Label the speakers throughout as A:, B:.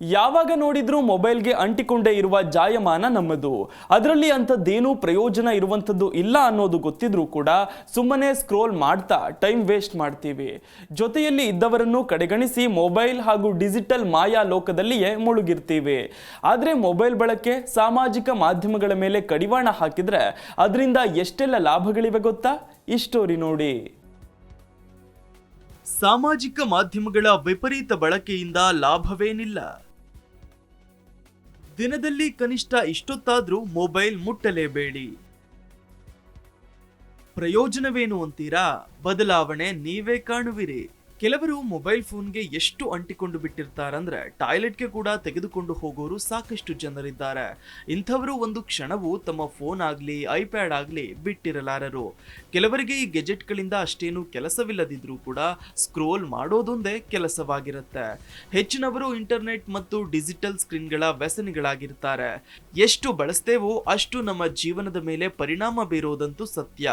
A: ಯಾವಾಗ ನೋಡಿದ್ರೂ ಮೊಬೈಲ್ಗೆ ಅಂಟಿಕೊಂಡೇ ಇರುವ ಜಾಯಮಾನ ನಮ್ಮದು. ಅದರಲ್ಲಿ ಅಂಥದ್ದೇನೂ ಪ್ರಯೋಜನ ಇರುವಂಥದ್ದು ಇಲ್ಲ ಅನ್ನೋದು ಗೊತ್ತಿದ್ರೂ ಕೂಡ ಸುಮ್ಮನೆ ಸ್ಕ್ರೋಲ್ ಮಾಡ್ತಾ ಟೈಮ್ ವೇಸ್ಟ್ ಮಾಡ್ತೀವಿ. ಜೊತೆಯಲ್ಲಿ ಇದ್ದವರನ್ನು ಕಡೆಗಣಿಸಿ ಮೊಬೈಲ್ ಹಾಗೂ ಡಿಜಿಟಲ್ ಮಾಯಾ ಲೋಕದಲ್ಲಿಯೇ ಮುಳುಗಿರ್ತೀವಿ. ಆದರೆ ಮೊಬೈಲ್ ಬಳಕೆ ಸಾಮಾಜಿಕ ಮಾಧ್ಯಮಗಳ ಮೇಲೆ ಕಡಿವಾಣ ಹಾಕಿದರೆ ಅದರಿಂದ ಎಷ್ಟೆಲ್ಲ ಲಾಭಗಳಿವೆ ಗೊತ್ತಾ? ಈ ಸ್ಟೋರಿ ನೋಡಿ.
B: ಸಾಮಾಜಿಕ ಮಾಧ್ಯಮಗಳ ವಿಪರೀತ ಬಳಕೆಯಿಂದ ಲಾಭವೇನಿಲ್ಲ. ದಿನದಲ್ಲಿ ಕನಿಷ್ಠ ಇಷ್ಟೊತ್ತಾದ್ರೂ ಮೊಬೈಲ್ ಮುಟ್ಟಲೇಬೇಡಿ. ಪ್ರಯೋಜನವೇನು ಅಂತೀರಾ? ಬದಲಾವಣೆ ನೀವೇ ಕಾಣುವಿರಿ. ಕೆಲವರು ಮೊಬೈಲ್ ಫೋನ್ಗೆ ಎಷ್ಟು ಅಂಟಿಕೊಂಡು ಬಿಟ್ಟಿರ್ತಾರಂದ್ರೆ ಟಾಯ್ಲೆಟ್ಗೆ ಕೂಡ ತೆಗೆದುಕೊಂಡು ಹೋಗೋರು ಸಾಕಷ್ಟು ಜನರಿದ್ದಾರೆ. ಇಂಥವರು ಒಂದು ಕ್ಷಣವು ತಮ್ಮ ಫೋನ್ ಆಗಲಿ, ಐಪ್ಯಾಡ್ ಆಗಲಿ ಬಿಟ್ಟಿರಲಾರರು. ಕೆಲವರಿಗೆ ಈ ಗೆಜೆಟ್ಗಳಿಂದ ಅಷ್ಟೇನು ಕೆಲಸವಿಲ್ಲದಿದ್ರೂ ಕೂಡ ಸ್ಕ್ರೋಲ್ ಮಾಡೋದೊಂದೇ ಕೆಲಸವಾಗಿರುತ್ತೆ. ಹೆಚ್ಚಿನವರು ಇಂಟರ್ನೆಟ್ ಮತ್ತು ಡಿಜಿಟಲ್ ಸ್ಕ್ರೀನ್ಗಳ ವ್ಯಸನಿಗಳಾಗಿರ್ತಾರೆ. ಎಷ್ಟು ಬಳಸ್ತೇವೋ ಅಷ್ಟು ನಮ್ಮ ಜೀವನದ ಮೇಲೆ ಪರಿಣಾಮ ಬೀರೋದಂತೂ ಸತ್ಯ.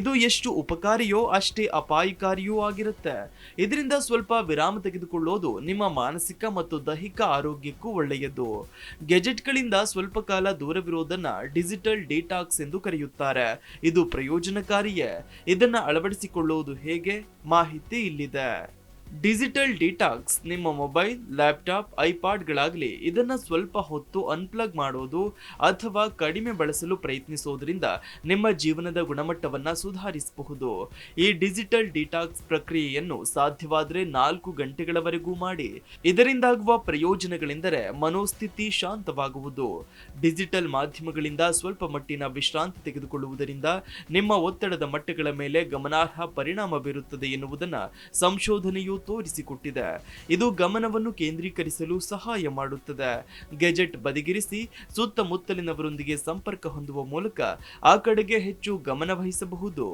B: ಇದು ಎಷ್ಟು ಉಪಕಾರಿಯೋ ಅಷ್ಟೇ ಅಪಾಯಕಾರಿಯೂ ಆಗಿರುತ್ತೆ. ಇದರಿಂದ ಸ್ವಲ್ಪ ವಿರಾಮ ತೆಗೆದುಕೊಳ್ಳೋದು ನಿಮ್ಮ ಮಾನಸಿಕ ಮತ್ತು ದೈಹಿಕ ಆರೋಗ್ಯಕ್ಕೂ ಒಳ್ಳೆಯದು. ಗೆಜೆಟ್ಗಳಿಂದ ಸ್ವಲ್ಪ ಕಾಲ ದೂರವಿರೋದನ್ನ ಡಿಜಿಟಲ್ ಡಿಟಾಕ್ಸ್ ಎಂದು ಕರೆಯುತ್ತಾರೆ. ಇದು ಪ್ರಯೋಜನಕಾರಿಯೇ. ಇದನ್ನ ಅಳವಡಿಸಿಕೊಳ್ಳುವುದು ಹೇಗೆ? ಮಾಹಿತಿ ಇಲ್ಲಿದೆ. ಡಿಜಿಟಲ್ ಡಿಟಾಕ್ಸ್, ನಿಮ್ಮ ಮೊಬೈಲ್, ಲ್ಯಾಪ್ಟಾಪ್, ಐಪಾಡ್ಗಳಾಗಲಿ ಇದನ್ನು ಸ್ವಲ್ಪ ಹೊತ್ತು ಅನ್ಪ್ಲಗ್ ಮಾಡೋದು ಅಥವಾ ಕಡಿಮೆ ಬಳಸಲು ಪ್ರಯತ್ನಿಸೋದ್ರಿಂದ ನಿಮ್ಮ ಜೀವನದ ಗುಣಮಟ್ಟವನ್ನು ಸುಧಾರಿಸಬಹುದು. ಈ ಡಿಜಿಟಲ್ ಡಿಟಾಕ್ಸ್ ಪ್ರಕ್ರಿಯೆಯನ್ನು ಸಾಧ್ಯವಾದರೆ ನಾಲ್ಕು ಗಂಟೆಗಳವರೆಗೂ ಮಾಡಿ. ಇದರಿಂದಾಗುವ ಪ್ರಯೋಜನಗಳೆಂದರೆ ಮನೋಸ್ಥಿತಿ ಶಾಂತವಾಗುವುದು. ಡಿಜಿಟಲ್ ಮಾಧ್ಯಮಗಳಿಂದ ಸ್ವಲ್ಪ ಮಟ್ಟಿನ ವಿಶ್ರಾಂತಿ ತೆಗೆದುಕೊಳ್ಳುವುದರಿಂದ ನಿಮ್ಮ ಒತ್ತಡದ ಮಟ್ಟಗಳ ಮೇಲೆ ಗಮನಾರ್ಹ ಪರಿಣಾಮ ಬೀರುತ್ತದೆ ಎನ್ನುವುದನ್ನು ಸಂಶೋಧನೆಯು ತೋರಿಸಿಕೊಟ್ಟಿದೆ ಇದು ಗಮನವನ್ನು ಕೇಂದ್ರೀಕರಿಸಲು ಸಹಾಯ ಮಾಡುತ್ತದೆ. ಗೆಜೆಟ್ ಬದಿಗಿರಿಸಿ ಸುತ್ತಮುತ್ತಲಿನವರೊಂದಿಗೆ ಸಂಪರ್ಕ ಹೊಂದುವ ಮೂಲಕ ಆ ಕಡೆಗೆ ಹೆಚ್ಚು ಗಮನ ವಹಿಸಬಹುದು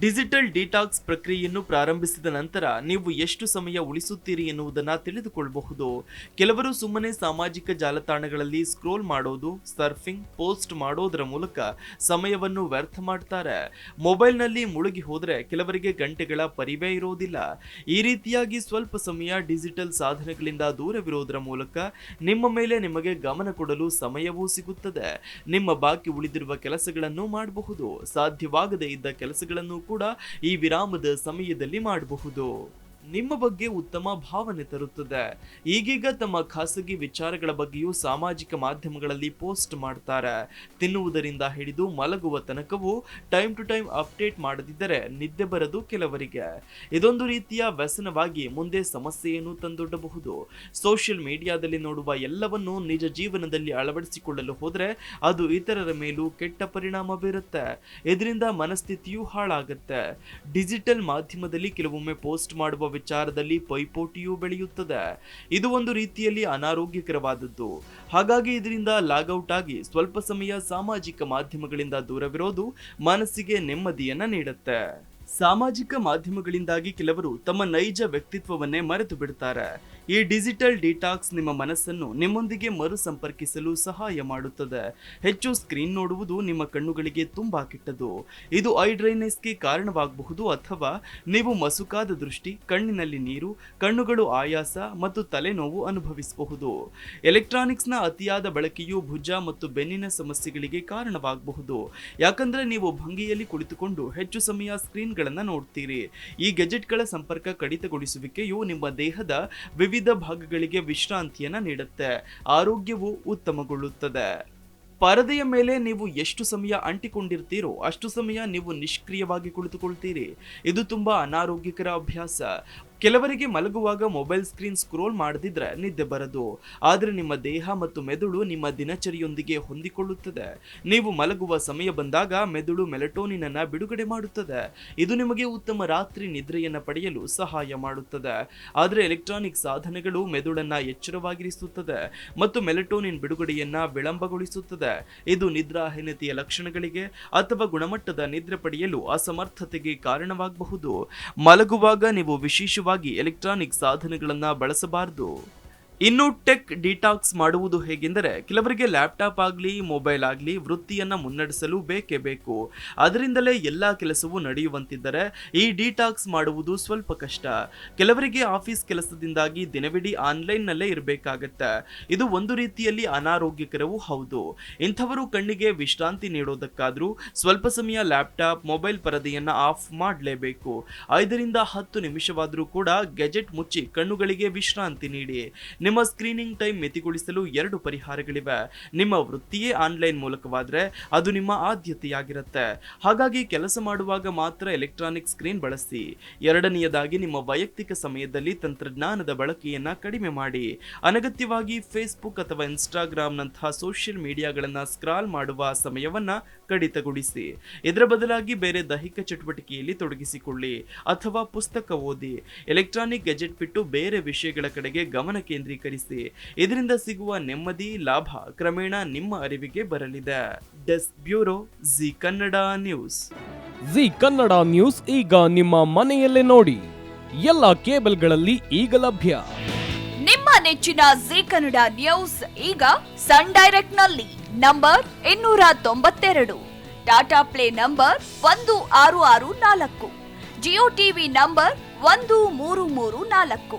B: ಡಿಜಿಟಲ್ ಡಿಟಾಕ್ಸ್ ಪ್ರಕ್ರಿಯೆಯನ್ನು ಪ್ರಾರಂಭಿಸಿದ ನಂತರ ನೀವು ಎಷ್ಟು ಸಮಯ ಉಳಿಸುತ್ತೀರಿ ಎನ್ನುವುದನ್ನು ತಿಳಿದುಕೊಳ್ಳಬಹುದು. ಕೆಲವರು ಸುಮ್ಮನೆ ಸಾಮಾಜಿಕ ಜಾಲತಾಣಗಳಲ್ಲಿ ಸ್ಕ್ರೋಲ್ ಮಾಡೋದು, ಸರ್ಫಿಂಗ್, ಪೋಸ್ಟ್ ಮಾಡೋದರ ಮೂಲಕ ಸಮಯವನ್ನು ವ್ಯರ್ಥ ಮಾಡ್ತಾರೆ. ಮೊಬೈಲ್ನಲ್ಲಿ ಮುಳುಗಿ ಹೋದರೆ ಕೆಲವರಿಗೆ ಗಂಟೆಗಳ ಪರಿವೇ ಇರೋದಿಲ್ಲ. ಈ ರೀತಿಯಾಗಿ ಸ್ವಲ್ಪ ಸಮಯ ಡಿಜಿಟಲ್ ಸಾಧನಗಳಿಂದ ದೂರವಿರೋದರ ಮೂಲಕ ನಿಮ್ಮ ಮೇಲೆ ನಿಮಗೆ ಗಮನ ಕೊಡಲು ಸಮಯವೂ ಸಿಗುತ್ತದೆ. ನಿಮ್ಮ ಬಾಕಿ ಉಳಿದಿರುವ ಕೆಲಸಗಳನ್ನು ಮಾಡಬಹುದು. ಸಾಧ್ಯವಾಗದೇ ಇದ್ದ ಕೆಲಸಗಳನ್ನು ಕೂಡ ಈ ವಿರಾಮದ ಸಮಯದಲ್ಲಿ ಮಾಡಬಹುದು. ನಿಮ್ಮ ಬಗ್ಗೆ ಉತ್ತಮ ಭಾವನೆ ತರುತ್ತದೆ. ಈಗೀಗ ತಮ್ಮ ಖಾಸಗಿ ವಿಚಾರಗಳ ಬಗ್ಗೆಯೂ ಸಾಮಾಜಿಕ ಮಾಧ್ಯಮಗಳಲ್ಲಿ ಪೋಸ್ಟ್ ಮಾಡ್ತಾರೆ. ತಿನ್ನುವುದರಿಂದ ಹಿಡಿದು ಮಲಗುವ ತನಕವೂ ಟೈಮ್ ಟು ಟೈಮ್ ಅಪ್ಡೇಟ್ ಮಾಡದಿದ್ದರೆ ನಿದ್ದೆ ಬರದು ಕೆಲವರಿಗೆ. ಇದೊಂದು ರೀತಿಯ ವ್ಯಸನವಾಗಿ ಮುಂದೆ ಸಮಸ್ಯೆಯನ್ನು ತಂದೊಡ್ಡಬಹುದು. ಸೋಷಿಯಲ್ ಮೀಡಿಯಾದಲ್ಲಿ ನೋಡುವ ಎಲ್ಲವನ್ನೂ ನಿಜ ಜೀವನದಲ್ಲಿ ಅಳವಡಿಸಿಕೊಳ್ಳಲು ಹೋದರೆ ಅದು ಇತರರ ಮೇಲೂ ಕೆಟ್ಟ ಪರಿಣಾಮ ಬೀರುತ್ತೆ. ಇದರಿಂದ ಮನಸ್ಥಿತಿಯೂ ಹಾಳಾಗುತ್ತೆ. ಡಿಜಿಟಲ್ ಮಾಧ್ಯಮದಲ್ಲಿ ಕೆಲವೊಮ್ಮೆ ಪೋಸ್ಟ್ ಮಾಡುವ ವಿಚಾರದಲ್ಲಿ ಪೈಪೋಟಿಯೂ ಬೆಳೆಯುತ್ತದೆ. ಇದು ಒಂದು ರೀತಿಯಲ್ಲಿ ಅನಾರೋಗ್ಯಕರವಾದದ್ದು. ಹಾಗಾಗಿ ಇದರಿಂದ ಲಾಗೌಟ್ ಆಗಿ ಸ್ವಲ್ಪ ಸಮಯ ಸಾಮಾಜಿಕ ಮಾಧ್ಯಮಗಳಿಂದ ದೂರವಿರೋದು ಮನಸ್ಸಿಗೆ ನೆಮ್ಮದಿಯನ್ನ ನೀಡುತ್ತೆ. ಸಾಮಾಜಿಕ ಮಾಧ್ಯಮಗಳಿಂದಾಗಿ ಕೆಲವರು ತಮ್ಮ ನೈಜ ವ್ಯಕ್ತಿತ್ವವನ್ನೇ ಮರೆತು ಬಿಡ್ತಾರೆ ಈ ಡಿಜಿಟಲ್ ಡಿಟಾಕ್ಸ್ ನಿಮ್ಮ ಮನಸ್ಸನ್ನು ನಿಮ್ಮೊಂದಿಗೆ ಮರು ಸಂಪರ್ಕಿಸಲು ಸಹಾಯ ಮಾಡುತ್ತದೆ. ಹೆಚ್ಚು ಸ್ಕ್ರೀನ್ ನೋಡುವುದು ನಿಮ್ಮ ಕಣ್ಣುಗಳಿಗೆ ತುಂಬಾ ಕೆಟ್ಟದು ಇದು ಐ ಡ್ರೈನೆಸ್ಗೆ ಕಾರಣವಾಗಬಹುದು ಅಥವಾ ನೀವು ಮಸುಕಾದ ದೃಷ್ಟಿ, ಕಣ್ಣಿನಲ್ಲಿ ನೀರು, ಕಣ್ಣುಗಳು ಆಯಾಸ ಮತ್ತು ತಲೆನೋವು ಅನುಭವಿಸಬಹುದು. ಎಲೆಕ್ಟ್ರಾನಿಕ್ಸ್ನ ಅತಿಯಾದ ಬಳಕೆಯು ಭುಜ ಮತ್ತು ಬೆನ್ನಿನ ಸಮಸ್ಯೆಗಳಿಗೆ ಕಾರಣವಾಗಬಹುದು. ಯಾಕಂದ್ರೆ ನೀವು ಭಂಗಿಯಲ್ಲಿ ಕುಳಿತುಕೊಂಡು ಹೆಚ್ಚು ಸಮಯ ಸ್ಕ್ರೀನ್ಗಳನ್ನು ನೋಡ್ತೀರಿ. ಈ ಗೆಜೆಟ್ಗಳ ಸಂಪರ್ಕ ಕಡಿತಗೊಳಿಸುವಿಕೆಯು ನಿಮ್ಮ ದೇಹದ ವಿವಿಧ ಭಾಗಗಳಿಗೆ ವಿಶ್ರಾಂತಿಯನ್ನ ನೀಡುತ್ತೆ. ಆರೋಗ್ಯವು ಉತ್ತಮಗೊಳ್ಳುತ್ತದೆ. ಪರದೆಯ ಮೇಲೆ ನೀವು ಎಷ್ಟು ಸಮಯ ಅಂಟಿಕೊಂಡಿರ್ತೀರೋ ಅಷ್ಟು ಸಮಯ ನೀವು ನಿಷ್ಕ್ರಿಯವಾಗಿ ಕುಳಿತುಕೊಳ್ತೀರಿ. ಇದು ತುಂಬಾ ಅನಾರೋಗ್ಯಕರ ಅಭ್ಯಾಸ. ಕೆಲವರಿಗೆ ಮಲಗುವಾಗ ಮೊಬೈಲ್ ಸ್ಕ್ರೀನ್ ಸ್ಕ್ರೋಲ್ ಮಾಡದಿದ್ರೆ ನಿದ್ದೆ ಬರದು. ಆದರೆ ನಿಮ್ಮ ದೇಹ ಮತ್ತು ಮೆದುಳು ನಿಮ್ಮ ದಿನಚರಿಯೊಂದಿಗೆ ಹೊಂದಿಕೊಳ್ಳುತ್ತದೆ. ನೀವು ಮಲಗುವ ಸಮಯ ಬಂದಾಗ ಮೆದುಳು ಮೆಲಟೋನಿನ ಬಿಡುಗಡೆ ಮಾಡುತ್ತದೆ. ಇದು ನಿಮಗೆ ಉತ್ತಮ ರಾತ್ರಿ ನಿದ್ರೆಯನ್ನು ಪಡೆಯಲು ಸಹಾಯ ಮಾಡುತ್ತದೆ. ಆದರೆ ಎಲೆಕ್ಟ್ರಾನಿಕ್ ಸಾಧನಗಳು ಮೆದುಳನ್ನು ಎಚ್ಚರವಾಗಿರಿಸುತ್ತದೆ ಮತ್ತು ಮೆಲಟೋನಿನ್ ಬಿಡುಗಡೆಯನ್ನ ವಿಳಂಬಗೊಳಿಸುತ್ತದೆ. ಇದು ನಿದ್ರಾಹೀನತೆಯ ಲಕ್ಷಣಗಳಿಗೆ ಅಥವಾ ಗುಣಮಟ್ಟದ ನಿದ್ರೆ ಪಡೆಯಲು ಅಸಮರ್ಥತೆಗೆ ಕಾರಣವಾಗಬಹುದು. ಮಲಗುವಾಗ ನೀವು ವಿಶೇಷವಾಗಿ ಎಲೆಕ್ಟ್ರಾನಿಕ್ ಸಾಧನಗಳನ್ನು ಬಳಸಬಾರದು. ಇನ್ನು ಟೆಕ್ ಡಿಟಾಕ್ಸ್ ಮಾಡುವುದು ಹೇಗೆಂದರೆ ಕೆಲವರಿಗೆ ಲ್ಯಾಪ್ಟಾಪ್ ಆಗಲಿ, ಮೊಬೈಲ್ ಆಗಲಿ ವೃತ್ತಿಯನ್ನು ಮುನ್ನಡೆಸಲು ಬೇಕೇ ಬೇಕು. ಅದರಿಂದಲೇ ಎಲ್ಲ ಕೆಲಸವೂ ನಡೆಯುವಂತಿದ್ದರೆ ಈ ಡಿಟಾಕ್ಸ್ ಮಾಡುವುದು ಸ್ವಲ್ಪ ಕಷ್ಟ. ಕೆಲವರಿಗೆ ಆಫೀಸ್ ಕೆಲಸದಿಂದಾಗಿ ದಿನವಿಡೀ ಆನ್ಲೈನ್ನಲ್ಲೇ ಇರಬೇಕಾಗತ್ತೆ. ಇದು ಒಂದು ರೀತಿಯಲ್ಲಿ ಅನಾರೋಗ್ಯಕರವೂ ಹೌದು. ಇಂಥವರು ಕಣ್ಣಿಗೆ ವಿಶ್ರಾಂತಿ ನೀಡೋದಕ್ಕಾದರೂ ಸ್ವಲ್ಪ ಸಮಯ ಲ್ಯಾಪ್ಟಾಪ್, ಮೊಬೈಲ್ ಪರದೆಯನ್ನು ಆಫ್ ಮಾಡಲೇಬೇಕು. ಐದರಿಂದ ಹತ್ತು ನಿಮಿಷವಾದರೂ ಕೂಡ ಗೆಜೆಟ್ ಮುಚ್ಚಿ ಕಣ್ಣುಗಳಿಗೆ ವಿಶ್ರಾಂತಿ ನೀಡಿ. ನಿಮ್ಮ ಸ್ಕ್ರೀನಿಂಗ್ ಟೈಮ್ ಮಿತಿಗೊಳಿಸಲು ಎರಡು ಪರಿಹಾರಗಳಿವೆ. ನಿಮ್ಮ ವೃತ್ತಿಯೇ ಆನ್ಲೈನ್ ಮೂಲಕವಾದರೆ ಅದು ನಿಮ್ಮ ಆದ್ಯತೆಯಾಗಿರುತ್ತೆ. ಹಾಗಾಗಿ ಕೆಲಸ ಮಾಡುವಾಗ ಮಾತ್ರ ಎಲೆಕ್ಟ್ರಾನಿಕ್ ಸ್ಕ್ರೀನ್ ಬಳಸಿ. ಎರಡನೆಯದಾಗಿ ನಿಮ್ಮ ವೈಯಕ್ತಿಕ ಸಮಯದಲ್ಲಿ ತಂತ್ರಜ್ಞಾನದ ಬಳಕೆಯನ್ನ ಕಡಿಮೆ ಮಾಡಿ. ಅನಗತ್ಯವಾಗಿ ಫೇಸ್ಬುಕ್ ಅಥವಾ ಇನ್ಸ್ಟಾಗ್ರಾಮ್ನಂತಹ ಸೋಷಿಯಲ್ ಮೀಡಿಯಾಗಳನ್ನು ಸ್ಕ್ರಾಲ್ ಮಾಡುವ ಸಮಯವನ್ನ ಕಡಿತಗೊಳಿಸಿ. ಇದರ ಬದಲಾಗಿ ಬೇರೆ ದೈಹಿಕ ಚಟುವಟಿಕೆಯಲ್ಲಿ ತೊಡಗಿಸಿಕೊಳ್ಳಿ. ಅಥವಾ ಪುಸ್ತಕ ಓದಿ. ಎಲೆಕ್ಟ್ರಾನಿಕ್ ಗೆಜೆಟ್ ಬಿಟ್ಟು ಬೇರೆ ವಿಷಯಗಳ ಕಡೆಗೆ ಗಮನ ಕೇಂದ್ರೀಕರಿಸಿ ಇದರಿಂದ ಸಿಗುವ ನೆಮ್ಮದಿ ಲಾಭ ಕ್ರಮೇಣ ನಿಮ್ಮ ಅರಿವಿಗೆ ಬರಲಿದೆ. Desk bureau Zee Kannada news.
C: Zee Kannada news ಈಗ ನಿಮ್ಮ ಮನೆಯಲ್ಲೇ ನೋಡಿ. ಎಲ್ಲ ಕೇಬಲ್ಗಳಲ್ಲಿ ಈಗ ಲಭ್ಯ.
D: ನಿಮ್ಮ ನೆಚ್ಚಿನ ಜಿ ಕನ್ನಡ ನ್ಯೂಸ್ ಈಗ ಸನ್ ಡೈರೆಕ್ಟ್ನಲ್ಲಿ ನಂಬರ್ ಇನ್ನೂರ ತೊಂಬತ್ತೆರಡು. ಟಾಟಾ ಪ್ಲೇ ನಂಬರ್ ಒಂದು ಆರು ಆರು ನಾಲ್ಕು. ಜಿಯೋ ಟಿವಿ ನಂಬರ್ ಒಂದು ಮೂರು ಮೂರು ನಾಲ್ಕು.